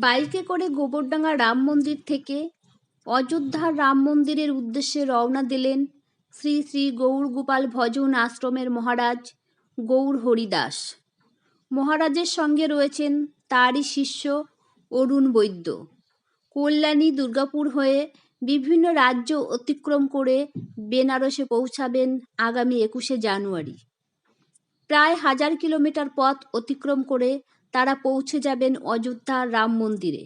বাইকে করে গোবরডাঙ্গা রাম মন্দির থেকে অযোধ্যার রাম মন্দিরের উদ্দেশ্যে রওনা দিলেন শ্রী শ্রী গৌর গোপাল ভজন আশ্রমের মহারাজ গৌর হরিদাস। মহারাজের সঙ্গে রয়েছেন তারই শিষ্য অরুণ বৈদ্য। কল্যাণী দুর্গাপুর হয়ে বিভিন্ন রাজ্য অতিক্রম করে বেনারসে পৌঁছাবেন আগামী একুশে জানুয়ারি। প্রায় হাজার কিলোমিটার পথ অতিক্রম করে তারা পৌঁছে যাবেন অযোধ্যা রাম মন্দিরে।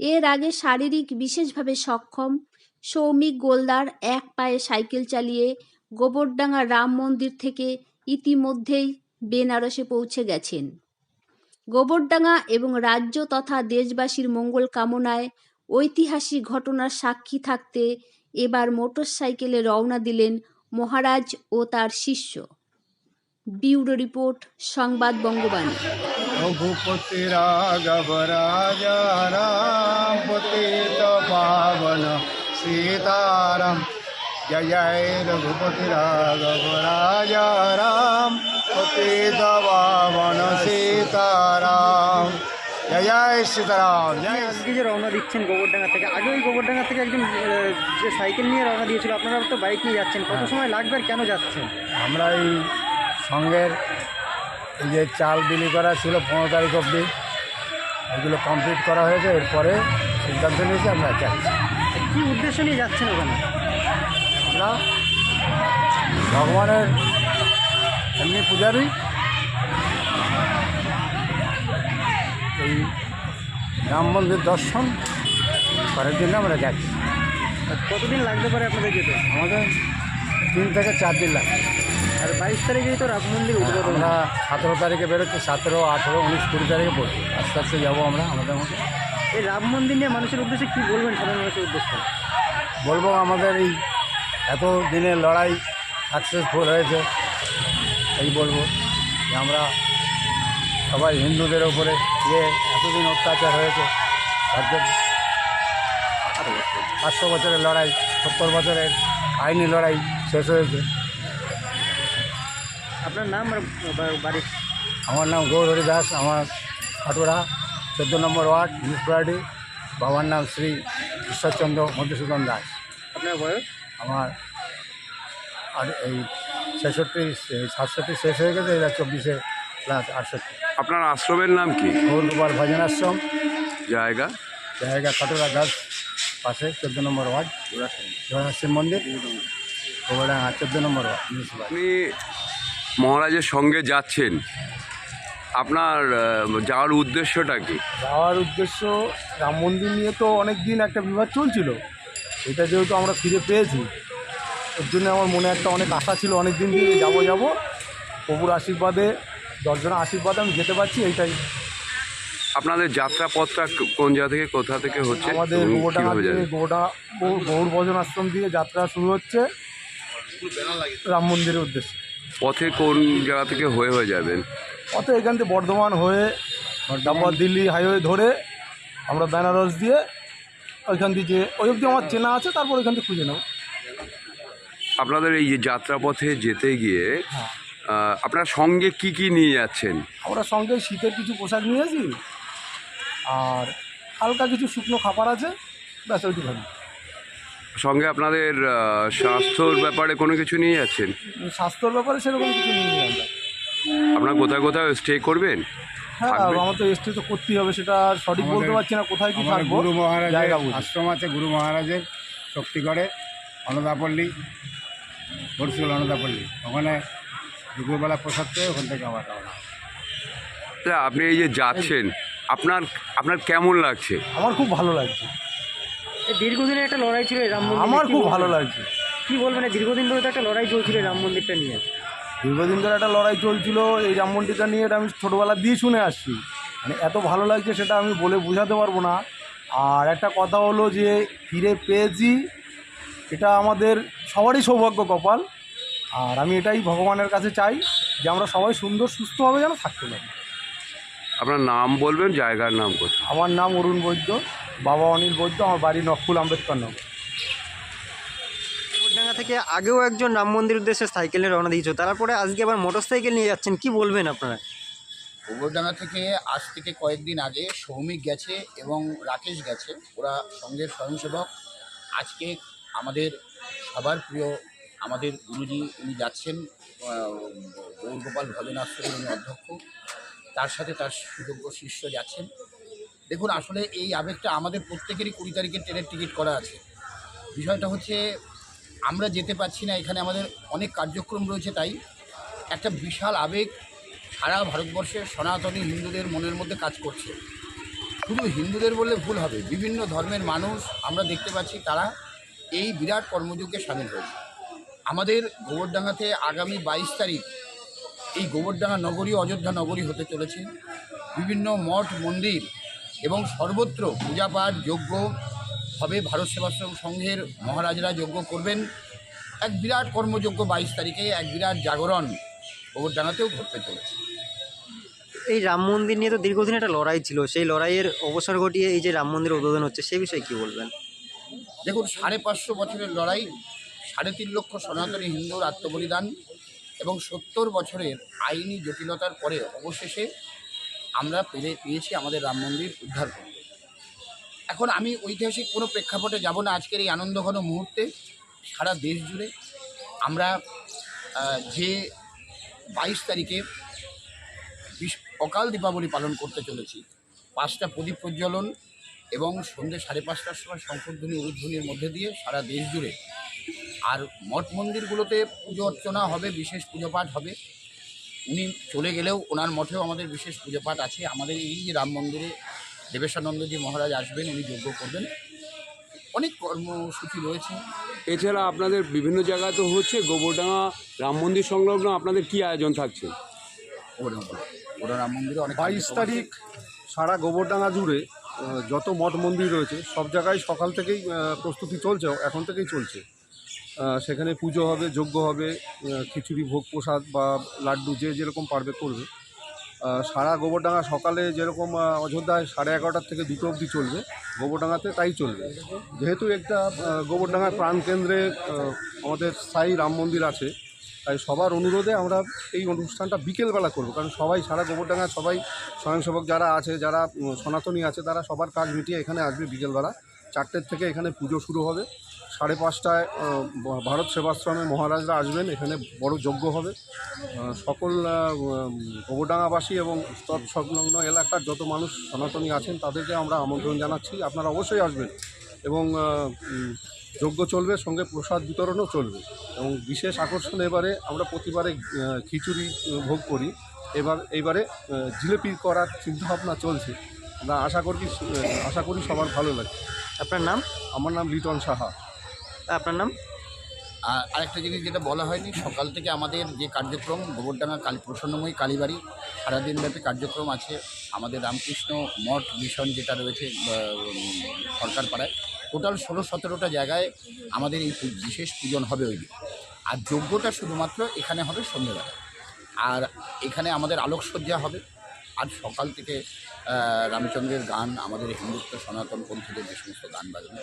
এর আগে শারীরিক বিশেষভাবে সক্ষম সৌমিক গোলদার এক পায়ে সাইকেল চালিয়ে গোবরডাঙ্গা রাম মন্দির থেকে ইতিমধ্যেই বেনারসে পৌঁছে গেছেন। গোবরডাঙ্গা এবং রাজ্য তথা দেশবাসীর মঙ্গল কামনায় ঐতিহাসিক ঘটনার সাক্ষী থাকতে এবার মোটরসাইকেলে রওনা দিলেন মহারাজ ও তার শিষ্য। বিউরো রিপোর্ট, সংবাদ বঙ্গবাণী। रघुपति राघव राजा राम पतित पावन सीताराम जय जय रघुपति राघव राजा राम पतित पावन सीताराम जय जय सीताराम जय আজকে যে রওনা দিচ্ছেন গোবরডাঙ্গা থেকে আগে ওই গোবরডাঙ্গা থেকে একজন আহ, যে সাইকেল নিয়ে রওনা দিয়েছিল আপনারা তো বাইক নিয়ে যাচ্ছেন কত সময় লাগবে আর কেন যাচ্ছেন আমরা এই সঙ্গের এই যে চাল বিলি করা ছিল পনেরো তারিখ অবধি। এগুলো কমপ্লিট করা হয়েছে এরপরে সিদ্ধান্ত নিয়েছি আমরা যাচ্ছি কি উদ্দেশ্য নিয়ে যাচ্ছেন ওখানে? আমরা ভগবানের এমনি পূজারই। এই রাম মন্দির দর্শন করার জন্য আমরা যাচ্ছি কতদিন লাগতে পারে আপনাদের যেতে? আমাদের তিন থেকে চার দিন লাগে আর বাইশ তারিখেই তো রাম মন্দির উদ্বোধন। আমরা সতেরো তারিখে বেরোচ্ছি সতেরো আঠেরো উনিশ কুড়ি তারিখে পড়ছি। আস্তে আস্তে যাব আমরা আমাদের মধ্যে। এই রাম মন্দির নিয়ে মানুষের উদ্দেশ্যে কি বলবেন সাধারণ মানুষের উদ্দেশ্যে? বলব আমাদের এই এত দিনের লড়াই সাকসেসফুল হয়েছে এই বলব যে আমরা সবাই হিন্দুদের ওপরে যে এতদিন অত্যাচার হয়েছে তার জন্য পাঁচশো বছরের লড়াই সত্তর বছরের আইনি লড়াই শেষ হয়েছে। আপনার নাম আর বা- বাড়ির আমার নাম গৌর হরিদাস আমার খাটুরা চোদ্দ নম্বর ওয়ার্ড মিউনিসিপ্যালিটি বাবার নাম শ্রী ঈশ্বরচন্দ্র মধুসূদন দাস। আপনার বয়স? আমার আর এই ছেষট্টি সাতষট্টি শেষ হয়ে গেছে এবার চব্বিশে প্লাস আটষট্টি। আপনার আশ্রমের নাম কি? গৌরগোপাল ভজনাশ্রম জায়গা? জায়গা কাটোরা দাস পাশে চোদ্দ নম্বর ওয়ার্ড। জগন্নাথ শিব মন্দির। গোবরডাঙ্গা চোদ্দ নম্বর ওয়ার্ড মিউনিসিপাল আপনি মহারাজের সঙ্গে যাচ্ছেন আপনার যাওয়ার উদ্দেশ্যটা কি? যাওয়ার উদ্দেশ্য রাম মন্দির নিয়ে তো অনেক দিন একটা বিবাদ চলছিল। এটা যেহেতু আমরা ফিরে পেয়েছি ওর জন্য আমার মনে একটা অনেক আশা ছিল অনেক দিন দিয়ে যাব যাব। প্রভুর আশীর্বাদে দশজনের আশীর্বাদে আমি যেতে পারছি এইটাই। আপনাদের যাত্রা পথটা কোন জায়গা থেকে কোথা থেকে হচ্ছে? আমাদের কীভাবে থেকে গৌর ভজন আশ্রম দিয়ে যাত্রা শুরু হচ্ছে। রাম মন্দিরের উদ্দেশ্যে। পথে কোন জায়গা থেকে হয়ে হয়ে যাবেন অত এখান থেকে বর্ধমান হয়ে তারপর দিল্লি হাইওয়ে ধরে আমরা বেনারস দিয়ে ওইখান থেকে যে ওই অবধি আমার চেনা আছে তারপর ওইখান থেকে খুঁজে নেব। আপনাদের এই যে যাত্রা পথে যেতে গিয়ে হ্যাঁ। আপনার সঙ্গে কি কি নিয়ে যাচ্ছেন? আমরা সঙ্গে শীতের কিছু পোশাক নিয়েছি আর হালকা কিছু শুকনো খাবার আছে ব্যাস ওইটুখানি সঙ্গে আপনাদের স্বাস্থ্যর ব্যাপারে কোনো কিছু নিয়ে যাচ্ছেন? স্বাস্থ্যর ব্যাপারে সেরকম কিছু নিয়ে নিই আমরা। আপনার কোথায় কোথাও স্টে করবেন? হ্যাঁ আমার তো এসটি তো করতেই হবে সেটা আর সঠিক বলতে পারছি না কোথায় কি থাকব। গুরু মহারাজের আশ্রম আছে গুরু মহারাজের শক্তিগড়ে অনদাপল্লী বরসুল অনদাপল্লী। ওখানে দুপুরবেলা প্রসাদ পেয়ে ওখান থেকে আবার আপনি এই যে যাচ্ছেন আপনার আপনার কেমন লাগছে? আমার খুব ভালো লাগছে। দীর্ঘদিনের একটা লড়াই ছিল এই রাম মন্দির আমার খুব ভালো লাগছে। কি বলবেন দীর্ঘদিন ধরে তো একটা লড়াই চলছিল এই রাম মন্দিরটা নিয়ে? দীর্ঘদিন ধরে একটা লড়াই চলছিল এই রাম মন্দিরটা নিয়ে এটা আমি ছোটোবেলা দিয়ে শুনে আসছি। মানে এত ভালো লাগছে সেটা আমি বলে বোঝাতে পারব না। আর একটা কথা হলো যে ফিরে পেয়েছি এটা আমাদের সবারই সৌভাগ্য কপাল। আর আমি এটাই ভগবানের কাছে চাই যে আমরা সবাই সুন্দর সুস্থভাবে যেন থাকতে পারি। আপনার নাম বলবেন জায়গার নাম কোথায়? আমার নাম অরুণ বৈদ্য। বাবা অনিল বৈদ্য আমার বাড়ি নকুল আম্বেদকর নগর। গোবরডাঙ্গা থেকে আগেও একজন রাম মন্দির উদ্দেশ্যে সাইকেলে রওনা দিয়েছিল তারপরে আজকে আবার মোটর সাইকেল নিয়ে যাচ্ছেন কি বলবেন আপনারা? গোবরডাঙ্গা থেকে আজ থেকে কয়েকদিন আগে সৌমিক গেছে এবং রাকেশ গেছে ওরা সঙ্গের স্বয়ংসেবক। আজকে আমাদের সবার প্রিয় আমাদের গুরুজি উনি যাচ্ছেন গৌরগোপাল আশ্রমের উনি অধ্যক্ষ। তার সাথে তার সুযোগ্য শিষ্য যাচ্ছেন। দেখুন, আসলে এই আবেগটা আমাদের প্রত্যেকেরই কুড়ি তারিখে ট্রেনের টিকিট করা আছে। বিষয়টা হচ্ছে, আমরা যেতে পারছি না, এখানে আমাদের অনেক কার্যক্রম রয়েছে তাই। একটা বিশাল আবেগ সারা ভারতবর্ষের সনাতনী হিন্দুদের মনের মধ্যে কাজ করছে। শুধু হিন্দুদের বললে ভুল হবে, বিভিন্ন ধর্মের মানুষ আমরা দেখতে পাচ্ছি, তারা এই বিরাট কর্মযজ্ঞে সামিল হয়েছে। আমাদের গোবরডাঙ্গাতে আগামী বাইশ তারিখ এই গোবরডাঙ্গা নগরী অযোধ্যা নগরী হতে চলেছে। বিভিন্ন মঠ, মন্দির এবং সর্বত্র পূজাপাঠ যজ্ঞ হবে ভারত সেবাশ্রম সংঘের মহারাজরা যজ্ঞ করবেন। এক বিরাট কর্মযজ্ঞ বাইশ তারিখে এক বিরাট জাগরণ গোবরডাঙ্গাতেও ঘটতে চলেছে। এই রাম মন্দির নিয়ে তো দীর্ঘদিন একটা লড়াই ছিল। সেই লড়াইয়ের অবসর ঘটিয়ে এই যে রাম মন্দির উদ্বোধন হচ্ছে সেই বিষয়ে কি বলবেন? দেখুন সাড়ে পাঁচশো বছরের লড়াই সাড়ে তিন লক্ষ সনাতনী হিন্দুর আত্মবলিদান এবং সত্তর বছরের আইনি জটিলতার পরে অবশেষে আমরা পেরে পেয়েছি আমাদের রাম মন্দির উদ্ধার করতে। এখন আমি ঐতিহাসিক কোনো প্রেক্ষাপটে যাব না। আজকের এই আনন্দঘন মুহূর্তে সারা দেশ জুড়ে আমরা যে বাইশ তারিখে অকাল দীপাবলি পালন করতে চলেছি, পাঁচটা প্রদীপ প্রজ্বলন এবং সন্ধ্যে সাড়ে পাঁচটার সময় শঙ্করধ্বনি উরুধ্বনির মধ্যে দিয়ে সারা দেশ জুড়ে। আর মঠ মন্দিরগুলোতে পুজো অর্চনা হবে, বিশেষ পুজো পাঠ হবে। উনি চলে গেলেও ওনার মঠেও আমাদের বিশেষ পুজো পাঠ আছে। আমাদের এই যে রাম মন্দিরে দেবেশানন্দজি মহারাজ আসবেন উনি যজ্ঞ করবেন। অনেক কর্মসূচি রয়েছে। এছাড়া আপনাদের বিভিন্ন জায়গায় তো হচ্ছে গোবরডাঙ্গা রাম মন্দির সংলগ্ন আপনাদের কি আয়োজন থাকছে? ওরা ওরা রাম মন্দিরে অনেক বাইশ তারিখ সারা গোবরডাঙ্গা জুড়ে যত মঠ মন্দির রয়েছে সব জায়গায় সকাল থেকেই প্রস্তুতি চলছে এখন থেকেই চলছে। সেখানে পুজো হবে, যজ্ঞ হবে খিচুড়ি, ভোগ প্রসাদ বা লাড্ডু যে যেরকম পারবে করবে। সারা গোবরডাঙ্গা সকালে যেরকম অযোধ্যায় সাড়ে এগারোটার থেকে দুটো অবধি চলবে, গোবরডাঙ্গাতে তাই চলবে। যেহেতু একটা গোবরডাঙ্গার প্রাণকেন্দ্রে আমাদের স্থায়ী রাম মন্দির আছে, তাই সবার অনুরোধে আমরা এই অনুষ্ঠানটা বিকেলবেলা করব, কারণ সবাই সারা গোবরডাঙ্গা সবাই স্বয়ংসেবক যারা আছে, যারা সনাতনী আছে, তারা সবার কাজ মিটিয়ে এখানে আসবে বিকেলবেলা। চারটের থেকে এখানে পুজো শুরু হবে। সাড়ে পাঁচটায় ভারত সেবাশ্রমে মহারাজরা আসবেন এখানে বড় যজ্ঞ হবে। সকল গোবরডাঙ্গাবাসী এবং সংলগ্ন এলাকার যত মানুষ সনাতনী আছেন তাদেরকে আমরা আমন্ত্রণ জানাচ্ছি। আপনারা অবশ্যই আসবেন এবং যজ্ঞ চলবে সঙ্গে প্রসাদ বিতরণও চলবে। এবং বিশেষ আকর্ষণ এবারে আমরা প্রতিবারে খিচুড়ি ভোগ করি। এবার এইবারে জিলেপি করার চিন্তাভাবনা চলছে। আমরা আশা করি আশা করি সবার ভালো লাগে আপনার নাম? আমার নাম লিটন সাহা। আপনার নাম? আর আরেকটা জিনিস যেটা বলা হয়নি, সকাল থেকে আমাদের যে কার্যক্রম, গোবরডাঙ্গা কালী, প্রসন্নময়ী কালীবাড়ি, সারাদিনব্যাপী কার্যক্রম আছে। আমাদের রামকৃষ্ণ মঠ মিশন যেটা রয়েছে সরকার পাড়ায়, টোটাল ষোলো সতেরোটা জায়গায় আমাদের এই বিশেষ পূজন হবে ওই দিন। আর যজ্ঞটা শুধুমাত্র এখানে হবে সন্ধ্যেবেলা। আর এখানে আমাদের আলোকসজ্জা হবে। আর সকাল থেকে রামচন্দ্রের গান, আমাদের হিন্দুত্ব সনাতন পন্থীদের যে সমস্ত গান বাজানো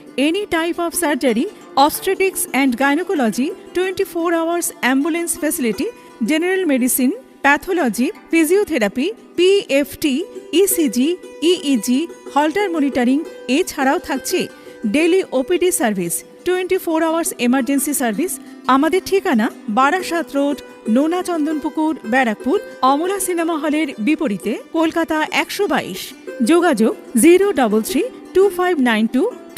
any type of surgery obstetrics and gynecology 24 hours ambulance facility, general medicine pathology physiotherapy PFT ECG EEG Holter monitoring এছাড়াও থাকছে। Daily OPD service twenty four hours emergency service আমাদের ঠিকানা বারাসাত রোড, নোনা চন্দনপুকুর, ব্যারাকপুর, অমলা সিনেমা হলের বিপরীতে, কলকাতা একশো বাইশ। যোগাযোগ zero double three two five nine two